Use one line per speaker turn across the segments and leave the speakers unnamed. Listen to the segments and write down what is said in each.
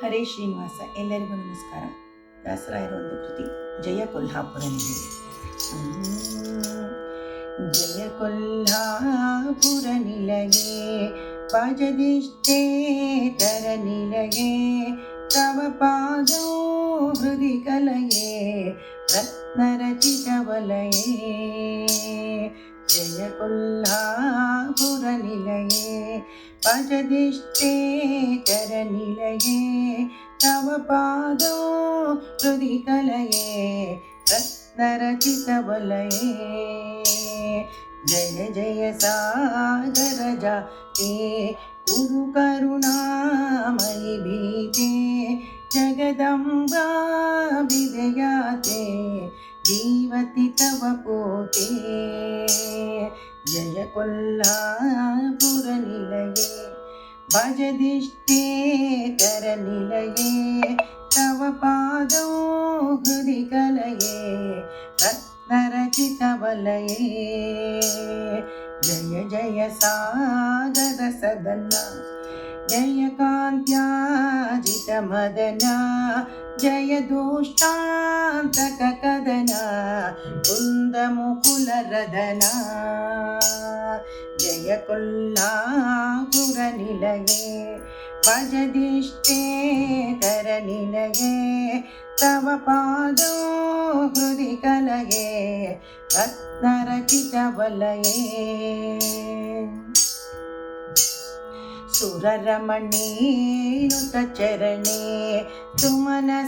ಹರೇ ಶ್ರೀನಿವಾಸ ಎಲ್ಲರಿಗೂ ನಮಸ್ಕಾರ ದಾಸರಾಯರ ಒಂದು ಕೃತಿ ಜಯ ಕೊಲ್ಹಾಪುರ ನಿಲಯ ಜಯ ಕೊಲ್ಹಾಪುರ ನಿಲಯೇ ಪಾಜದಿಷ್ಟೇ ತರ ನಿಲಯೇ ತವ ಪಾದೋ ಹೃದಿ ಕಲಯೇ ರತ್ನರಚಿತ ವಲಯೇ ஜெய கொல்லாபுரநிலையே பரதிஷ்டேகரநிலையே தவ பாதோ ருதி கலையே ரத்னரச்சிதவலையே ஜய ஜய சாகரஜா தே குரு கருணாமயி பீதே ஜகதம்பா விதயா जीवति तव पोते जय कोल्हापुरनिलये भजदिष्टे करनिलये तव पादौ हृदि कलये रत्नरचितवलये जय जय सागर सदना जय कान्त्याजितमदना जय दुष्टान्तककदना कुन्दमुकुलरदना जय कोल्हापुरनिलये भजदिष्टे करनिलये तव पादो हृदि कलये रत्नरचितवलये सुररमणीनुत चरणे सुमनस्सङ्कटहरणे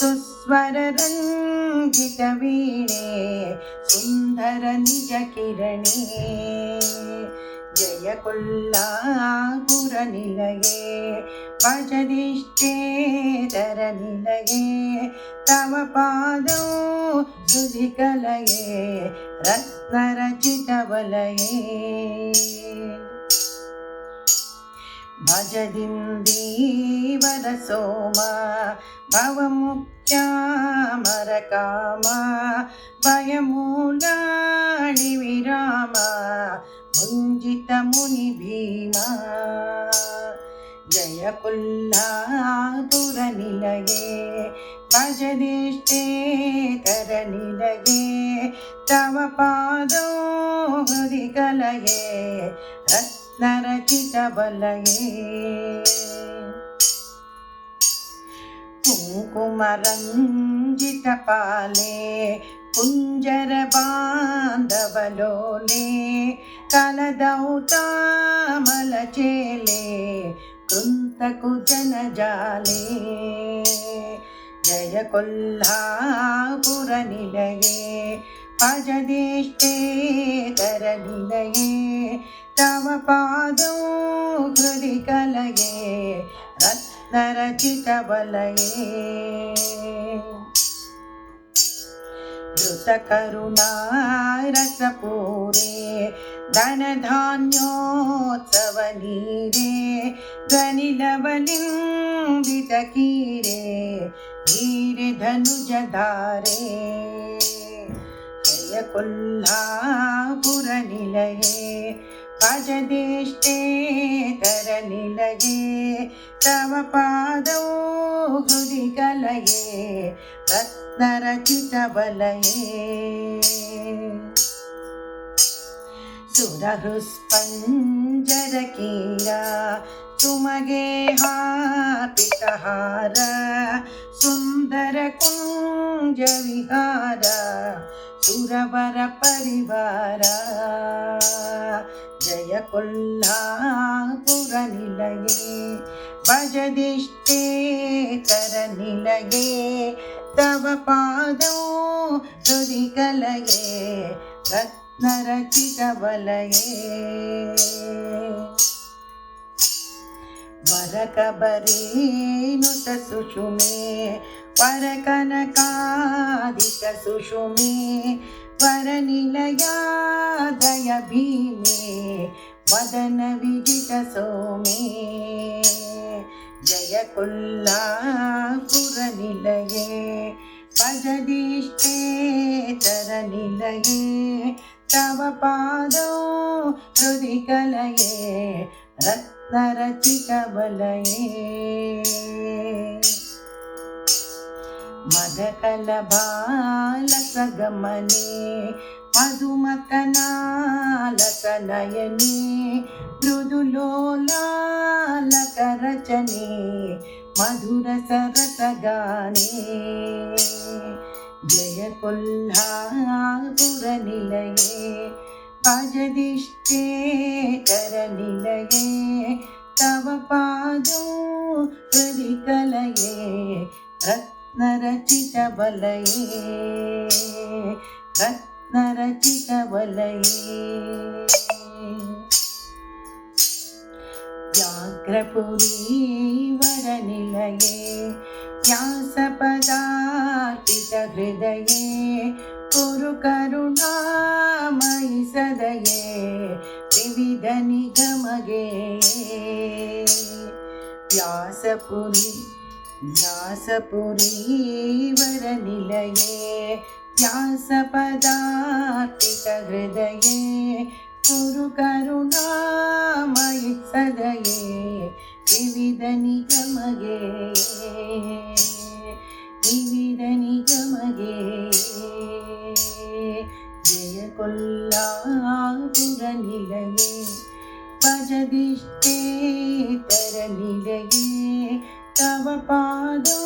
सुस्वररञ्जितवीणे सुन्दर निजकिरणे जय कोल्लापुरनिलये भजदिष्टे तरनिलये तव पादौ सुधिकलये रत्नरचितवलये भजदिन्दीवर सोमा भवमुख्यामरकाम भयमूलाणि विराम भुञ्जितमुनिभीमा जय कोल्हापुरनिलये भजदिष्टे करनिलये तव पादो हृदि कलये रत्नरचितवलये कुङ्कुमरञ्जितपाले कुञ्जरबान्धवलोले कलदौतामलचेले कृन्तकुजनजाले जय कोल्हापुरनिलये भजदिष्टे करनिलये तव पादौ हृदि कलये रत्नरचितवलये धृतकरुणारसपूरे धनधान्योत्सवनीरे ध्वनिलवलिम्बितकीरे धीरे धनुजधारे जय कोल्हापुरनिलये भजदिष्टे करनिलये तव पादौ हृदि कलये रत्नरचितवलये सुरहृस्पञ्जरकीरा तुमगे हापितहार सुन्दरकुञ्जविहार सुरवर परिवार जय कोल्हापुरनिलये भजदिष्टे करनिलये तव पादौ हृदि कलये रत्नरचितवलये वरकबरेनुत सुषुमे वरकनकादित सुषुमे वरनिलयादय भीमे वदन विजित सोमे जय कोल्लापुरनिलये भजदिष्टे तरनिलये तव पादौ हृदि कलये రచనే మధుర సరసగానే. జయ కొల్లాపుర నిలయే భజదిష్టేకర నిలయే. తవ పాదో హృది కలయే రత్నరచిత వలయే. రత్నరచిత వలయే. व्याघ्रपुरीवरनिलये व्यासपदार्पितहृदये कुरु करुणामयि सदये विविधनिगमगे व्यासपुरी व्यासपुरीवरनिलये व्यासपदार्पितहृदये குரு கருணாமயி சதையே விவித நிகமகே. விவித நிகமகே. ஜெய கொல்லாபுர நிலையே பஜதிஷ்டேதர நிலையே தவ பாதோ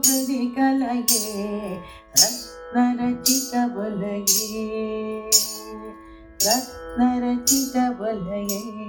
ஹிருதி கலையே ரத்னரச்சித புலகே नरचितवलये।